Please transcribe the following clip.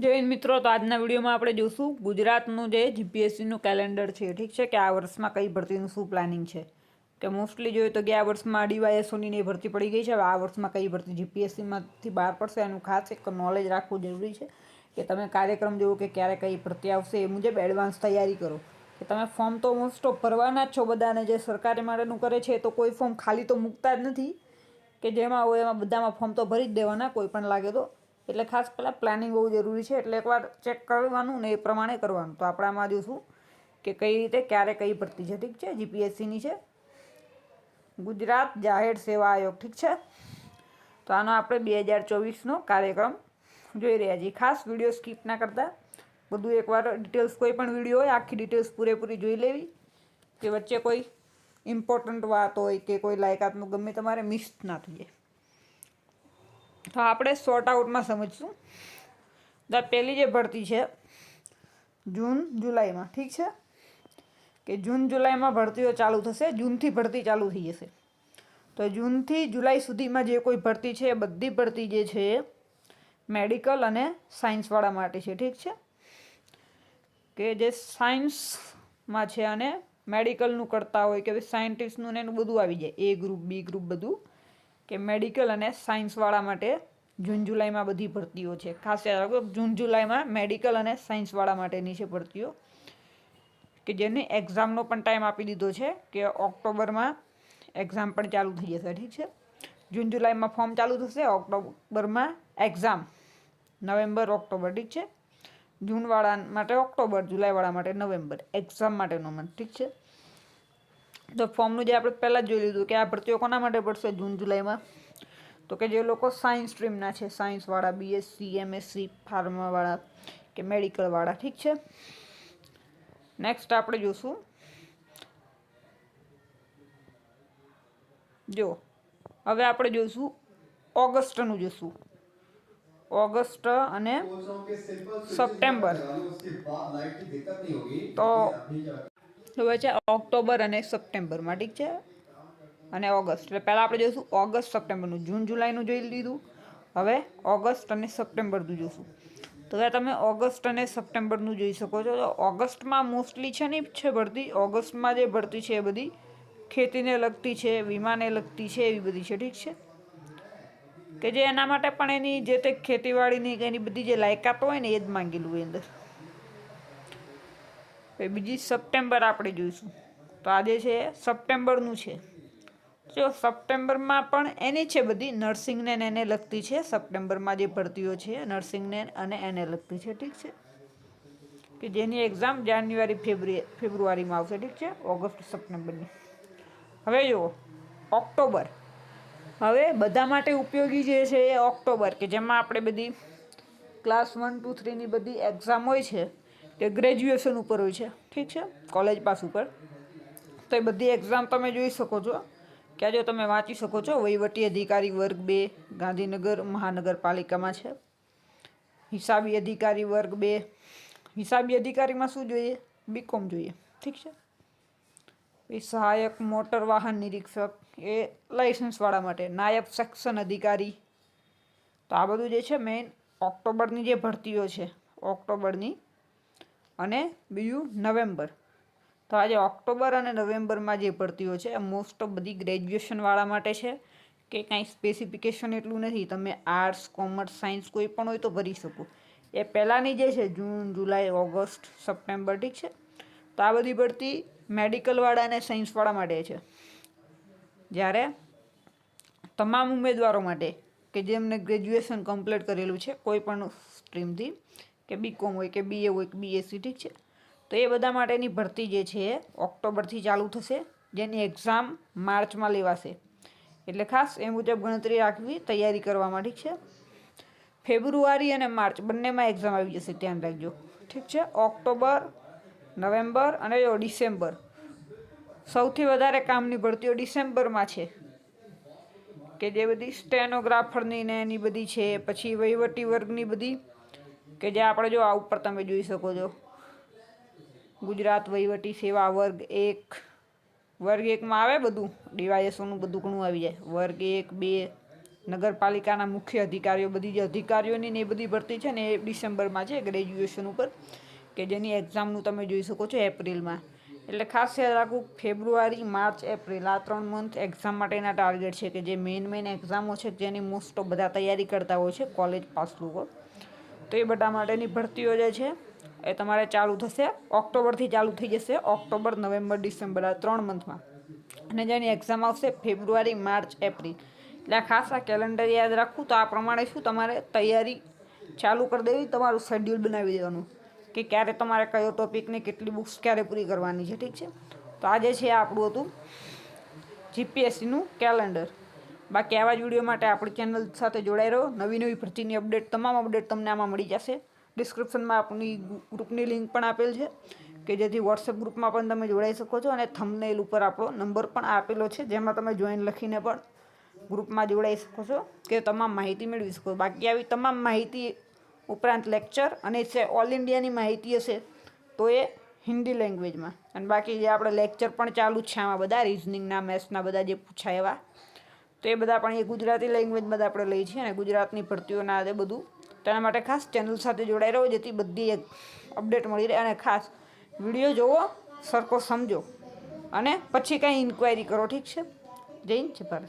જય મિત્રો, તો આજના વિડીયોમાં આપણે જોશું ગુજરાતનું જે જીપીએસસીનું કેલેન્ડર છે, ઠીક છે કે આ વર્ષમાં કઈ ભરતીનું શું પ્લાનિંગ છે? કે મોસ્ટલી જોઈએ તો ગયા વર્ષમાં ડીવાયએસઓની ને ભરતી પડી ગઈ છે, હવે આ વર્ષમાં કઈ ભરતી જીપીએસસીમાંથી બહાર પડશે એનું ખાસ એક નોલેજ રાખવું જરૂરી છે કે તમે કાર્યક્રમ જોવો કે ક્યારે કઈ ભરતી આવશે એ મુજબ એડવાન્સ તૈયારી કરો. કે તમે ફોર્મ તો મોસ્ટ ઓફ ભરવાના જ છો બધાને, જે સરકારી માટેનું કરે છે તો કોઈ ફોર્મ ખાલી તો મૂકતા જ નથી કે જેમાં હોય એમાં બધામાં ફોર્મ તો ભરી જ દેવાના, કોઈ પણ લાગે તો એટલે ખાસ પહેલાં પ્લાનિંગ બહુ જરૂરી છે. એટલે એકવાર ચેક કરવાનું ને એ પ્રમાણે કરવાનું. તો આપણામાં જોશું કે કઈ રીતે ક્યારે કઈ ભરતી છે. ઠીક છે? જીપીએસસીની છે. ગુજરાત જાહેર સેવા આયોગ. ઠીક છે? તો આનો આપણે બે હજાર ચોવીસનો કાર્યક્રમ જોઈ રહ્યા છીએ. ખાસ વીડિયો સ્કીપ ના કરતાં. બધું એકવાર ડિટેલ્સ કોઈ પણ વીડિયો હોય, આખી ડિટેલ્સ પૂરેપૂરી જોઈ લેવી. કે વચ્ચે કોઈ ઇમ્પોર્ટન્ટ વાત હોય કે કોઈ લાયકાતનું ગમે તમારે મિસ ના થઈ જાય તો આપણે શોર્ટ આઉટમાં સમજશું. દ પહેલી જે ભરતી છે, જૂન, જુલાઈમાં, ઠીક છે? કે જૂન, જુલાઈમાં ભરતીઓ ચાલુ થશે, જૂનથી ભરતી ચાલુ થઈ જશે. તો જૂનથી જુલાઈ સુધીમાં જે કોઈ ભરતી છે, એ બધી ભરતી જે છે એ મેડિકલ અને સાયન્સવાળા માટે છે, ઠીક છે? કે જે સાયન્સમાં છે અને મેડિકલનું કરતા હોય કે સાયન્ટિસ્ટનું ને એનું બધું આવી જાય. એ ગ્રુપ, બી ગ્રુપ બધું કે મેડિકલ અને સાયન્સવાળા માટે જૂન જુલાઈમાં બધી ભરતીઓ છે. ખાસ યાદ રાખો, જૂન જુલાઈમાં મેડિકલ અને સાયન્સવાળા માટેની છે ભરતીઓ. કે જેની એક્ઝામનો પણ ટાઈમ આપી દીધો છે કે ઓક્ટોબરમાં એક્ઝામ પણ ચાલુ થઈ જશે, ઠીક છે? જૂન જુલાઈમાં ફોર્મ ચાલુ થશે, ઓક્ટોબરમાં એક્ઝામ. નવેમ્બર, ઓક્ટોબર, ઠીક છે? જૂનવાળા માટે ઓક્ટોબર, જુલાઈવાળા માટે નવેમ્બર, એક્ઝામ માટેનો મંથ, ઠીક છે? તો ફોર્મનું જે આપણે પહેલાં જ જોઈ લીધું કે આ ભરતીઓ કોના માટે પડશે? જૂન જુલાઈમાં? તો કે જે લોકો સાયન્સ સ્ટ્રીમના છે સાયન્સવાળા બીએસસી એમએસસી ફાર્માવાળા કે મેડિકલવાળા ઠીક છે? નેક્સ્ટ આપણે જોશું. જો હવે આપણે જોઈશું ઓગસ્ટનું જોઈશું ઓગસ્ટ અને સપ્ટેમ્બર. તો હવે છે ઓક્ટોબર અને સપ્ટેમ્બરમાં, ઠીક છે? અને ઓગસ્ટ. એટલે પહેલાં આપણે જોઈશું ઓગસ્ટ, સપ્ટેમ્બરનું. જૂન, જુલાઈનું જોઈ લીધું. હવે ઓગસ્ટ અને સપ્ટેમ્બરનું જોઈશું. તો હવે તમે ઓગસ્ટ અને સપ્ટેમ્બરનું જોઈ શકો છો. તો ઓગસ્ટમાં મોસ્ટલી છે ને છે ભરતી? ઓગસ્ટમાં જે ભરતી છે એ બધી ખેતીને લગતી છે, વીમાને લગતી છે, એવી બધી છે, ઠીક છે? કે જે એના માટે પણ એની જે તે ખેતીવાડીની એની બધી જે લાયકાત હોય ને એ જ માંગેલું હોય અંદર. બીજી સપ્ટેમ્બર આપણે જોઈશું. તો આજે છે સપ્ટેમ્બરનું છે. જો સપ્ટેમ્બરમાં પણ એની છે બધી નર્સિંગને એને લગતી છે. સપ્ટેમ્બરમાં જે ભરતીઓ છે નર્સિંગને અને એને લગતી છે. ઠીક છે? કે જેની એક્ઝામ જાન્યુઆરી, ફેબ્રુઆરી, ફેબ્રુઆરીમાં આવશે. ઠીક છે? ઓગસ્ટ, સપ્ટેમ્બરની. હવે જુઓ. ઓક્ટોબર. હવે બધા માટે ઉપયોગી જે છે એ ઓક્ટોબર, કે જેમાં આપણે બધી ક્લાસ વન, ટુ, થ્રીની બધી એક્ઝામ હોય છે. તે ગ્રેજ્યુએશન ઉપર હોય છે. ઠીક છે? કોલેજ પાસ ઉપર. તો એ બધી એક્ઝામ તમે જોઈ શકો છો. કે જો તમે વાંચી શકો છો, વહીવટી અધિકારી વર્ગ બે, ગાંધીનગર મહાનગરપાલિકામાં છે. હિસાબી અધિકારી વર્ગ બે. હિસાબી અધિકારીમાં શું જોઈએ? બીકોમ જોઈએ. ઠીક છે? એ સહાયક, મોટર વાહન નિરીક્ષક, એ લાઇસન્સવાળા માટે. નાયબ સેક્શન અધિકારી. તો આ બધું જે છે મેઇન ઓક્ટોબરની જે ભરતીઓ છે, ઓક્ટોબરની અને બીજું નવેમ્બર. તો આજે ઓક્ટોબર અને નવેમ્બરમાં જે ભરતીઓ છે મોસ્ટ ઓફ બધી ગ્રેજ્યુએશનવાળા માટે છે. કે કાંઈ સ્પેસિફિકેશન એટલું નથી, તમે આર્ટ્સ કોમર્સ સાયન્સ કોઈ પણ હોય તો ભરી શકો. એ પહેલાંની જે છે, જૂન, જુલાઈ, ઓગસ્ટ, સપ્ટેમ્બર, ઠીક છે? તો આ બધી ભરતી મેડિકલવાળા અને સાયન્સવાળા માટે છે. જ્યારે તમામ ઉમેદવારો માટે, કે જેમને ગ્રેજ્યુએશન કમ્પ્લીટ કરેલું છે, કોઈ પણ સ્ટ્રીમથી કે બીકોમ હોય કે બીએ હોય કે બીએસસી ઠીક છે? તો એ બધા માટેની ભરતી જે છે એ ઓક્ટોબરથી ચાલુ થશે, જેની એક્ઝામ માર્ચમાં લેવાશે. એટલે ખાસ એ મુજબ ગણતરી રાખવી, તૈયારી કરવામાં ઠીક છે? ફેબ્રુઆરી અને માર્ચ બંનેમાં એક્ઝામ આવી જશે, ધ્યાન રાખજો. ઠીક છે? ઓક્ટોબર, નવેમ્બર અને ડિસેમ્બર. સૌથી વધારે કામની ભરતીઓ ડિસેમ્બરમાં છે. કે જે બધી સ્ટેનોગ્રાફરની ને એની બધી છે, પછી વહીવટી વર્ગની બધી કે જે આપણે જો આ ઉપર તમે જોઈ શકો છો. ગુજરાત વહીવટી સેવા વર્ગ એક. વર્ગ એકમાં આવે બધું? ડીવાયએસઓનું બધું ઘણું આવી જાય. વર્ગ એક, બે, નગરપાલિકાના મુખ્ય અધિકારીઓ, બધી જે અધિકારીઓની ને એ બધી ભરતી છે ને એ ડિસેમ્બરમાં છે ગ્રેજ્યુએશન ઉપર, કે જેની એક્ઝામનું તમે જોઈ શકો છો એપ્રિલમાં. એટલે ખાસ યાદ રાખવું, ફેબ્રુઆરી, માર્ચ, એપ્રિલ, આ ત્રણ મંથ એક્ઝામ માટેના ટાર્ગેટ છે કે જે મેઇન મેઇન એક્ઝામો છે જેની મોસ્ટ ઓફ બધા તૈયારી કરતા હોય છે કોલેજ પાસ લોકો. તો એ બધા માટેની ભરતીઓ જે છે, એ તમારે ચાલુ થશે. ઓક્ટોબરથી ચાલુ થઈ જશે. ઓક્ટોબર, નવેમ્બર, ડિસેમ્બર આ ત્રણ મંથમાં. અને જેની એક્ઝામ આવશે ફેબ્રુઆરી, માર્ચ, એપ્રિલ. એટલે ખાસ આ કેલેન્ડર યાદ રાખવું તો આ પ્રમાણે શું તમારે તૈયારી ચાલુ કરી દેવી, તમારું શેડ્યુલ બનાવી દેવાનું કે ક્યારે તમારે કયો ટોપિકને કેટલી બુક્સ ક્યારે પૂરી કરવાની છે, ઠીક છે? તો આજે છે આપણું હતું જીપીએસસીનું કેલેન્ડર બાકી આવા જ વીડિયો માટે આપણી ચેનલ સાથે જોડાઈ રહો. નવી નવી ભરતીની અપડેટ તમામ અપડેટ તમને આમાં મળી જશે. ડિસ્ક્રિપ્શનમાં આપણી ગ્રુપની લિંક પણ આપેલ છે, કે જેથી વોટ્સએપ ગ્રુપમાં પણ તમે જોડાઈ શકો છો. અને થંબનેલ ઉપર આપણો નંબર પણ આપેલો છે, જેમાં તમે જોઈન લખીને પણ ગ્રુપમાં જોડાઈ શકો છો, કે તમામ માહિતી મેળવી શકો બાકી આવી તમામ માહિતી ઉપરાંત લેક્ચર અને છે ઓલ ઇન્ડિયાની માહિતી હશે, તો એ હિન્દી લેંગ્વેજમાં અને બાકી જે આપણે લેક્ચર પણ ચાલુ છે આમાં બધા રિઝનિંગના મેથ્સના બધા જે પૂછાય એવા તો એ બધા પણ એ ગુજરાતી લેંગ્વેજમાં જ આપણે લઈએ છીએ અને ગુજરાતની ભરતીઓના એ બધું તેના માટે ખાસ ચેનલ સાથે જોડાઈ રહો જેથી બધી એક અપડેટ મળી રહે અને ખાસ વીડિયો જોવો, સરખો સમજો. અને પછી કાંઈ ઇન્ક્વાયરી કરો, ઠીક છે? જય હિન્દ ભારત.